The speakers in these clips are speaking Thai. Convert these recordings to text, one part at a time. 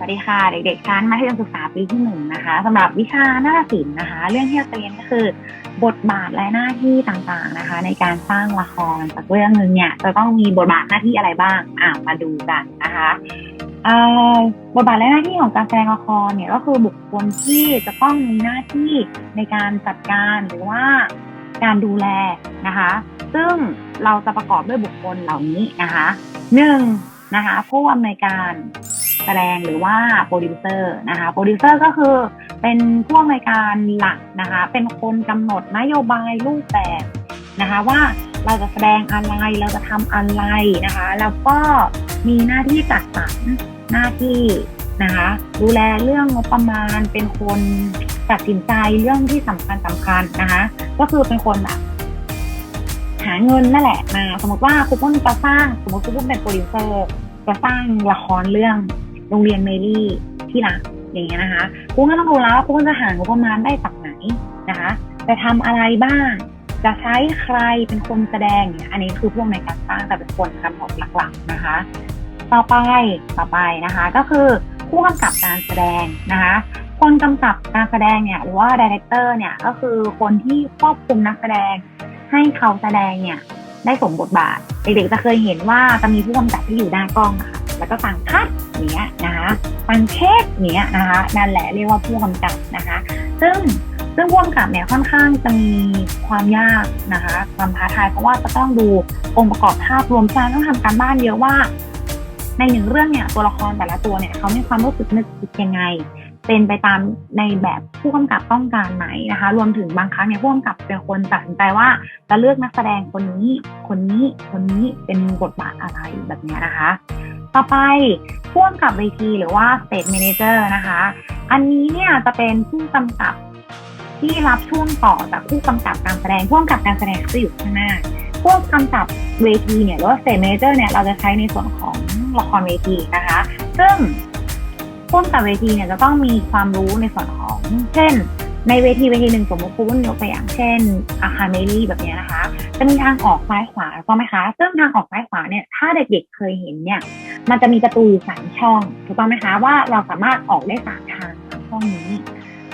วัสดีค่ะ เด็กๆชั้นมัธยมศึกษาปีที่หนึ่งนะคะสำหรับวิชาหน้าศิลป์นะคะ เรื่องที่เราจะเรียนก็คือ บทบาทและหน้าที่ต่างๆนะคะ ในการสร้างละครสักเรื่องหนึ่งเนี่ยจะต้องมีบทบาทหน้าที่อะไรบ้างอ่ามาดูกันนะคะบทบาทและหน้าที่ของการแสดงละครเนี่ยก็คือบุคคลที่จะต้องมีหน้าที่ในการจัดการหรือว่าการดูแลนะคะ ซึ่งเราจะประกอบด้วยบุคคลเหล่านี้นะคะหนึ่งนะคะผู้อำนวยการ แสดงหรือว่าโปรดิวเซอร์นะคะโปรดิวเซอร์ก็คือเป็นผู้อำนวยการหลักนะคะ เป็นคนกำหนดนโยบายรูปแบบนะคะ ว่าเราจะแสดงอะไรเราจะทำอะไรนะคะ แล้วก็มีหน้าที่จัดสรรหน้าที่นะคะ ดูแลเรื่องงบประมาณ เป็นคนตัดสินใจเรื่องที่สำคัญสำคัญนะคะ ก็คือเป็นคนแบบหาเงินนั่นแหละมาสมมติว่าครูปุ้นจะสร้าง สมมติครูปุ้นเป็นโปรดิวเซอร์จะสร้างละครเรื่อง โรงเรียนเมลี่ที่รักอย่างเงี้ยนะคะครูก็ต้องรู้แล้วว่าครูปุ้นจะหางบประมาณได้จากไหนนะคะจะทำอะไรบ้าง จะใช้ใครเป็นคนแสดงเนี่ยอันนี้คือพวกในการสร้างแต่เป็นคนกำหนดหลักๆนะคะ ต่อไปต่อไปนะคะ ก็คือผู้กำกับการแสดงนะคะคนกำกับการแสดงเนี่ยหรือว่าดีเรคเตอร์เนี่ยก็คือคนที่ควบคุมนักแสดง ให้เขาแสดงเนี่ยได้สมบทบาทเด็กๆจะเคยเห็นว่าจะมีผู้กำกับที่อยู่หน้ากล้องอะค่ะแล้วก็สั่งคัด นี้ยนะคะสั่งเช็คเนี้ยนะคะนั่นแหละเรียกว่าผู้กำกับนะคะ ซึ่งซึ่งผู้กำกับเนี่ยค่อนข้างจะมีความยากนะคะความท้าทายเพราะว่าจะต้องดูองค์ประกอบภาพรวมฉะนันต้องทำการบ้านเยอะว่า ในหนึ่งเรื่องเนี่ยตัวละครแต่ละตัวเนี่ยเขามีความรู้สึกนึกคิดยังไง เป็นไปตามในแบบผู้กำกับต้องการไหมนะคะ รวมถึงบางครั้งเนี่ยผู้กำกับเป็นคนตัดสินใจว่าจะเลือกนักแสดงคนนี้คนนี้คนนี้เป็นบทบาทอะไรแบบเนี้ยนะคะ ต่อไปผู้กำกับเวทีหรือว่า stage manager นะคะ อันนี้เนี่ยจะเป็นผู้กำกับที่รับช่วงต่อจากผู้กำกับการแสดงผู้กำกับการแสดงจะอยู่ข้างหน้าผู้กำกับเวทีเนี่ยหรือว่า stage manager เนี่ยเราจะใช้ในส่วนของละครเวทีนะคะ ซึ่งผู้กำกับเวทีเนี่ยจะต้องมีความรู้ในส่วนของเช่น ในเวทีเวทีหนึ่งสมมติคุณยกตัวอย่างเช่นอาคาเมลี่แบบนี้นะคะ จะมีทางออกซ้ายขวาถูกไหมคะซึ่งทางออกซ้ายขวาเนี่ยถ้าเด็กๆเคยเห็นเนี่ยมันจะมีประตูสามช่องถูกต้องไหมคะว่าเราสามารถออกได้สามทางสามช่องนี้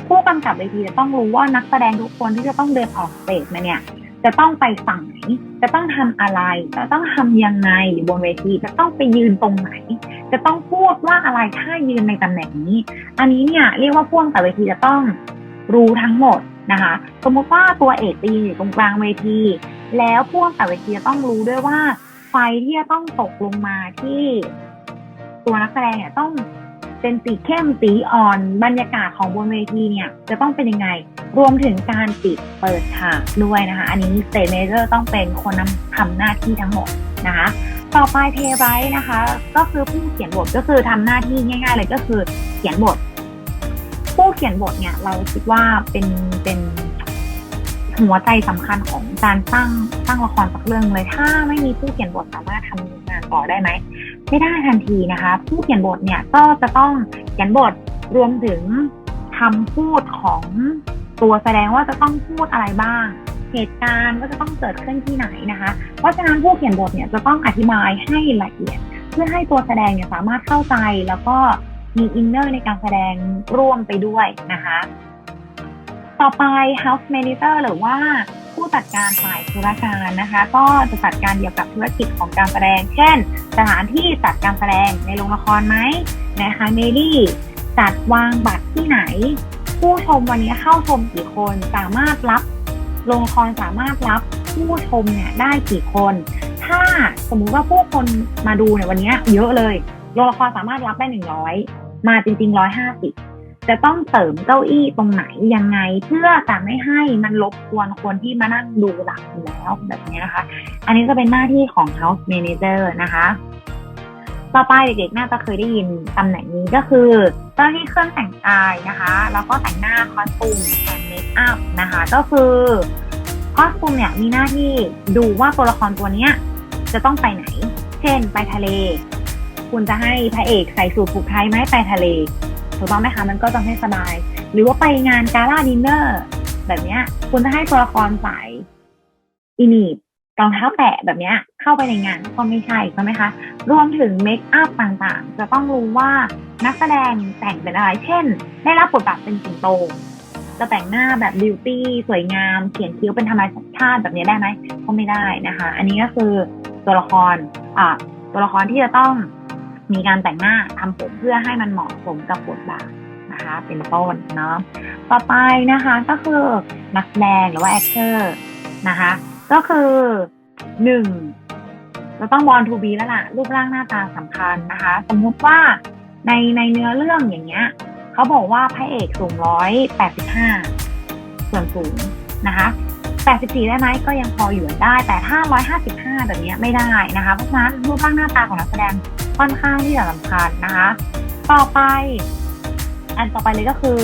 ผู้กำกับเวทีจะต้องรู้ว่านักแสดงทุกคนที่จะต้องเดินออกสเตจมาเนี่ยจะต้องไปฝั่งไหน จะต้องทำอะไร จะต้องทำยังไงบนเวที จะต้องไปยืนตรงไหน จะต้องพูดว่าอะไรถ้ายืนในตำแหน่งนี้ อันนี้เนี่ยเรียกว่าผู้กำกับเวทีจะต้อง รู้ทั้งหมดนะคะ สมมติว่าตัวเอกไปยืนอยู่ตรงกลางเวที แล้วผู้กำกับเวทีจะต้องรู้ด้วยว่า ไฟที่จะต้องตกลงมาที่ ตัวนักแสดงเนี่ยต้องเป็นสีเข้มสีอ่อน บรรยากาศของบนเวทีเนี่ย จะต้องเป็นยังไง รวมถึงการปิดเปิดฉากด้วยนะคะ อันนี้สเตเมเจอร์ต้องเป็นคนนำทำหน้าที่ทั้งหมดนะคะต่อไปเทไรนะคะ ก็คือผู้เขียนบทก็คือทำหน้าที่ง่าย ๆ เลยก็คือเขียนบท ผู้เขียนบทเนี่ยเราคิดว่าเป็นเป็นหัวใจสำคัญของการสร้างสร้างละครสักเรื่องเลย ถ้าไม่มีผู้เขียนบทสามารถทำงานต่อได้ไหมไม่ได้ทันทีนะคะ ผู้เขียนบทเนี่ยก็จะต้องเขียนบทรวมถึงคำพูดของตัวแสดงว่าจะต้องพูดอะไรบ้าง เหตุการณ์ก็จะต้องเกิดขึ้นที่ไหนนะคะ เพราะฉะนั้นผู้เขียนบทเนี่ยจะต้องอธิบายให้ละเอียด เพื่อให้ตัวแสดงเนี่ยสามารถเข้าใจแล้วก็ มีอินเนอร์ในการแสดงร่วมไปด้วยนะคะ ต่อไป house manager หรือว่าผู้จัดการฝ่ายธุรการนะคะ ก็จะจัดการเกี่ยวกับธุรกิจของการแสดง เช่น สถานที่จัดการแสดงในโรงละครไหมนะคะเมลี่จัดวางบัตรที่ไหน ผู้ชมวันนี้เข้าชมกี่คนสามารถรับโรงละครสามารถรับผู้ชมเนี่ยได้กี่คน ถ้าสมมุติว่าผู้คนมาดูเนี่ยวันนี้เยอะเลยโรงละครสามารถรับได้หนึ่งร้อย มาจริงๆร้อยห้าสิบจะต้องเสริมเก้าอี้ตรงไหนยังไง เพื่อจะไม่ให้มันรบกวนคนที่มานั่งดูหลังแล้วแบบนี้นะคะ อันนี้จะเป็นหน้าที่ของ House Manager นะคะ ต่อไปเด็กๆน่าจะเคยได้ยินตำแหน่งนี้ก็คือเจ้าหน้าที่เครื่องแต่งกายนะคะ แล้วก็แต่งหน้าคอสตูมแอนเมคอัพนะคะ ก็คือคอสตูมเนี่ยมีหน้าที่ดูว่าตัวละครตัวเนี้ยจะต้องไปไหน เช่น ไปทะเล คุณจะให้พระเอกใส่สูทผูกไทยไหมไปทะเลถูกต้องไหมคะมันก็จะไม่สบาย หรือว่าไปงานกาล่าดินเนอร์แบบเนี้ย คุณจะให้ตัวละครใส่อินีดรองเท้าแตะแบบเนี้ย เข้าไปในงานก็ไม่ใช่ใช่ไหมคะ รวมถึงเมคอัพต่างๆ จะต้องรู้ว่านักแสดงแต่งเป็นอะไร เช่น ได้รับบทบาทเป็นสิงโตจะแต่งหน้าแบบบิวตี้สวยงาม เขียนคิ้วเป็นธรรมชาติแบบนี้ได้ไหมก็ไม่ได้นะคะ อันนี้ก็คือตัวละครอ่าตัวละครที่จะต้อง มีการแต่งหน้าทำผมเพื่อให้มันเหมาะสมกับบทบาทนะคะ เป็นต้นเนาะต่อไปนะคะก็คือนักแสดงหรือว่า actor นะคะ ก็คือหนึ่งเราต้องบอลทูบีแล้วล่ะ รูปร่างหน้าตาสำคัญนะคะ สมมุติว่าในในเนื้อเรื่องอย่างเงี้ยเขาบอกว่าพระเอกสูงร้อยแปดสิบห้าส่วนสูงนะคะแปดสิบสี่ได้ไหมก็ยังพออยู่ได้ แต่ถ้าร้อยห้าสิบห้าแบบเนี้ยไม่ได้นะคะ เพราะฉะนั้นรูปร่างหน้าตาของนักแสดง ค่อนข้างที่จะสำคัญนะคะ ต่อไป อันต่อไปเลยก็คือ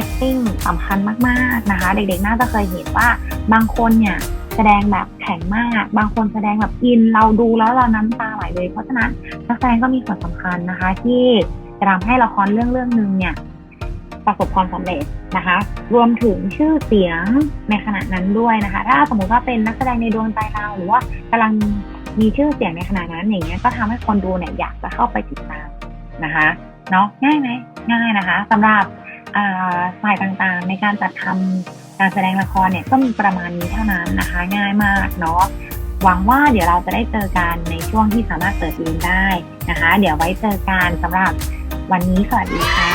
acting สำคัญมาก ๆ นะคะ เด็กๆ น่าจะเคยเห็นว่าบางคนเนี่ยแสดงแบบแข็งมาก บางคนแสดงแบบอิน เราดูแล้วเราน้ำตาไหลเลย เพราะฉะนั้นนักแสดงก็มีส่วนสำคัญนะคะ ที่จะทำให้ละครเรื่องเรื่องหนึ่งเนี่ยประสบความสำเร็จนะคะ รวมถึงชื่อเสียงในขณะนั้นด้วยนะคะ ถ้าสมมติว่าเป็นนักแสดงในดวงใจเราหรือว่ากำลัง มีชื่อเสียงในขณะนั้นอย่างเงี้ยก็ทำให้คนดูเนี่ยอยากจะเข้าไปติดตามนะคะเนาะง่ายไหมง่ายนะคะสำหรับอ่าฝ่ายต่างๆ ในการจัดทำการแสดงละครเนี่ยก็มีประมาณนี้เท่านั้นนะคะ ง่ายมากเนาะหวังว่าเดี๋ยวเราจะได้เจอกันในช่วงที่สามารถเปิดเรียนได้นะคะ เดี๋ยวไว้เจอกันสำหรับวันนี้สวัสดีค่ะ